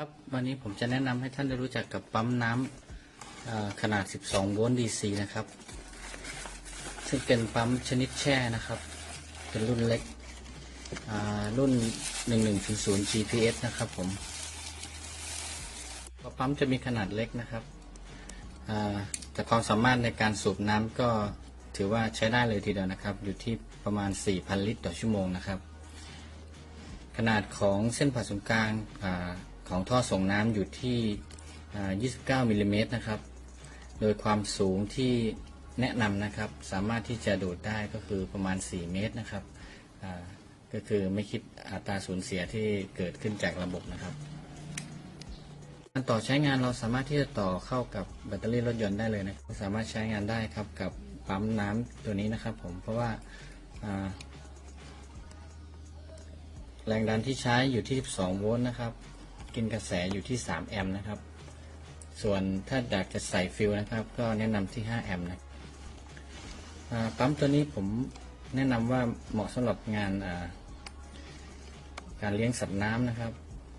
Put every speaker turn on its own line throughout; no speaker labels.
ครับวันนี้ผมจะแนะนำให้ท่านได้รู้จักกับปั๊มน้ำเอ่อขนาด 12 โวลต์ DC นะครับ ซึ่งเป็นปั๊มชนิดแช่นะครับ เป็นรุ่นเล็กอ่ารุ่น 1100 GPS นะครับผมปั๊มจะมีขนาดเล็กนะครับแต่ความสามารถในการสูบน้ำก็ถือว่าใช้ได้เลยทีเดียวนะครับ อยู่ที่ประมาณ 4,000 ลิตรต่อชั่วโมงนะครับ ขนาดของเส้นผ่าศูนย์กลางอ ของท่อส่งน้ำอยู่ที่ 29มิลลิเมตรนะครับ โดยความสูงที่แนะนำนะครับ สามารถที่จะดูดได้ก็คือประมาณ 4 เมตรนะครับ ก็คือไม่คิดอัตราสูญเสียที่เกิดขึ้นจากระบบนะครับการต่อใช้งานเราสามารถที่จะต่อเข้ากับแบตเตอรี่รถยนต์ได้เลยนะสามารถใช้งานได้ครับกับปั๊มน้ำตัวนี้นะครับผมเพราะว่าแรงดันที่ใช้อยู่ที่ 12 โวลต์นะครับ กินกระแสอยู่ที่ 3 แอมป์นะครับ ส่วนถ้าอยากจะใส่ฟิลนะครับ ก็แนะนำที่ 5 แอมป์นะปั๊มตัวนี้ผมแนะนำว่าเหมาะสำหรับงานการเลี้ยงสัตว์น้ำนะครับ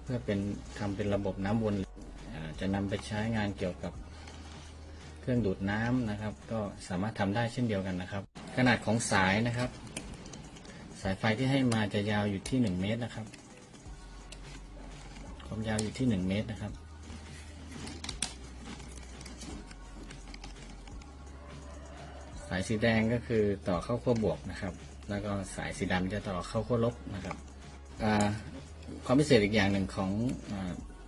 เพื่อเป็นทำเป็นระบบน้ำวนจะนำไปใช้งานเกี่ยวกับเครื่องดูดน้ำนะครับ ก็สามารถทำได้เช่นเดียวกันนะครับ ขนาดของสายนะครับ สายไฟที่ให้มาจะยาวอยู่ที่ 1 เมตรนะครับ ความยาวอยู่ที่1เมตรนะครับ สายสีแดงก็คือต่อเข้าขั้วบวกนะครับ แล้วก็สายสีดำจะต่อเข้าขั้วลบนะครับความพิเศษอีกอย่างหนึ่งของอ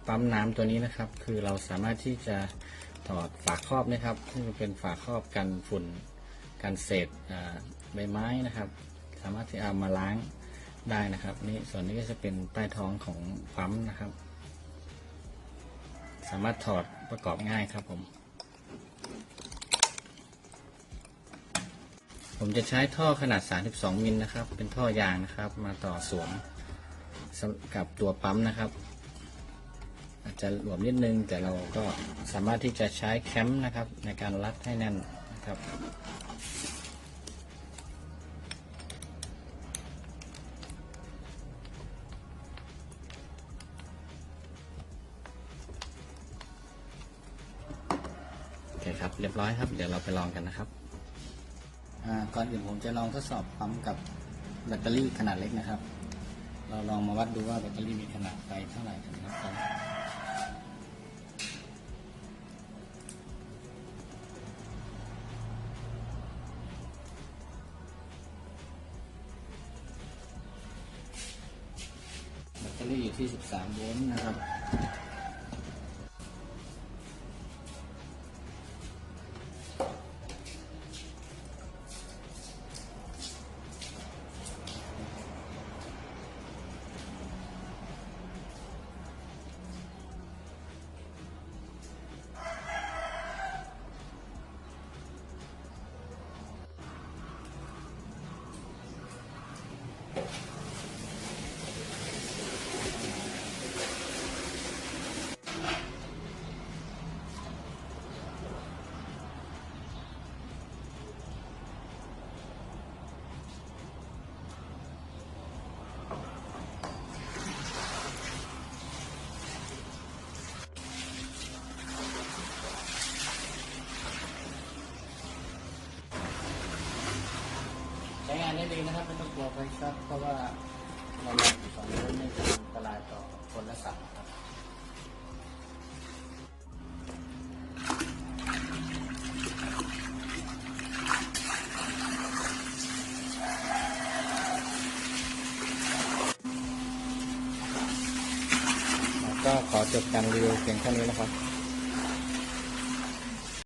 ปั๊มน้ำตัวนี้นะครับ คือเราสามารถที่จะถอดฝาครอบนะครับซึ่งเป็นฝาครอบกันฝุ่นกันเศษใบไม้นะครับ สามารถที่เอามาล้างได้นะครับ นี่ส่วนนี้ก็จะเป็นใต้ท้องของปั๊มนะครับ สามารถถอดประกอบง่ายครับผม ผมจะใช้ท่อขนาด 32 มิลนะครับ เป็นท่อยางนะครับ มาต่อสวมกับตัวปั๊มนะครับ อาจจะหลวมนิดนึงแต่เราก็สามารถที่จะใช้แคมป์นะครับ ในการรัดให้แน่นนะครับ คครับ เรียบร้อยครับ เดี๋ยวเราไปลองกันนะครับ ก่อนอื่นผมจะลองทดสอบปั๊มกับแบตเตอรี่ขนาดเล็กนะครับ เราลองมาวัดดูว่าแบตเตอรี่มีขนาดไฟเท่าไหร่กันนะครับแบตเตอรี่อยู่ที่ 13 โวลต์นะครับ ช้งนะครับไม่ต้องกลัวไฟช็อตเพราะว่าเรามีสองโวลต์ไม่เป็นอันตรายต่อคนและสัตว์นะครับก็ขอจบการรีวิวเพียงเท่านี้นะครับ